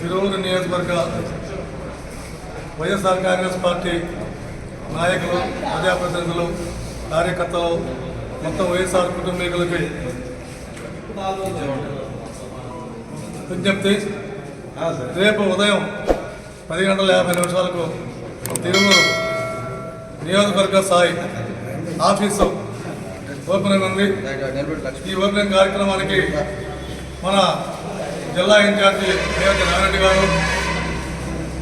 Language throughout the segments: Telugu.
నియోజకవర్గ వైఎస్ఆర్ కాంగ్రెస్ పార్టీ నాయకులు ప్రజాప్రతినిధులు కార్యకర్తలు మొత్తం వైఎస్ఆర్ కుటుంబీకులకి విజ్ఞప్తి. రేపు ఉదయం పది గంటల యాభై నిమిషాలకు తిరుమల నియోజకవర్గ స్థాయి ఆఫీసు ఓపెనింగ్ ఉంది ఈ ఓపెనింగ్ కార్యక్రమానికి మన జిల్లా ఇన్ఛార్జి నియోజక నారాయణ గారు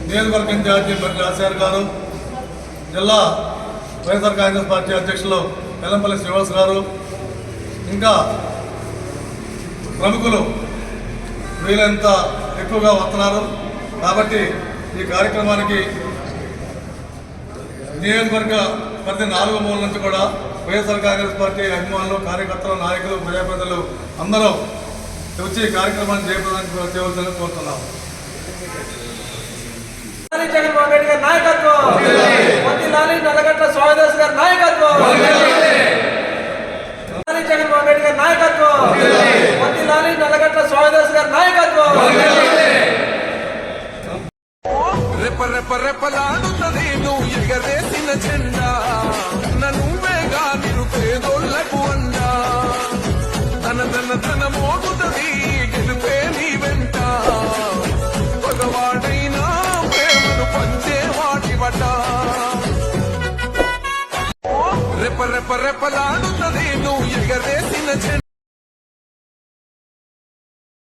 నియోజకవర్గ ఇన్ఛార్జి బండి రాజశేఖర్ గారు జిల్లా వైఎస్ఆర్ కాంగ్రెస్ పార్టీ అధ్యక్షులు వెల్లంపల్లి శ్రీనివాస్ గారు ఇంకా ప్రముఖులు వీలంత ఎక్కువగా వస్తున్నారు. కాబట్టి ఈ కార్యక్రమానికి నియోజకవర్గ ప్రతి నాలుగు మూల నుంచి కూడా వైఎస్ఆర్ కాంగ్రెస్ పార్టీ అభిమానులు కార్యకర్తలు నాయకులు ప్రజాప్రతినిధులు అందరూ వచ్చి కార్యక్రమాన్ని జయప్రదానికి చేయవలసిందని కోరుతున్నాం జగన్మోహన్ రెడ్డి గారి నాయకత్వం. వద్ది లాలి నల్లగట్ల స్వామిదాస్ గారి నాయకత్వం. లాలి జగన్మోహన్ రెడ్డి గారి నాయకత్వం. వద్ది లాలి నల్లగట్ల స్వామిదాస్ గారి నాయకత్వం. రెప రెప రెపలాడుతుంది నువ్వు ఎగరేసిన జెండా. తన తన తన మోగుతుంది గెలుపే నీ వెంట. పగవాడైనా ప్రేమను పంచే వాటి వట. రెప రెప రెపలాడుతుంది నువ్వు ఎగరేసిన జెండా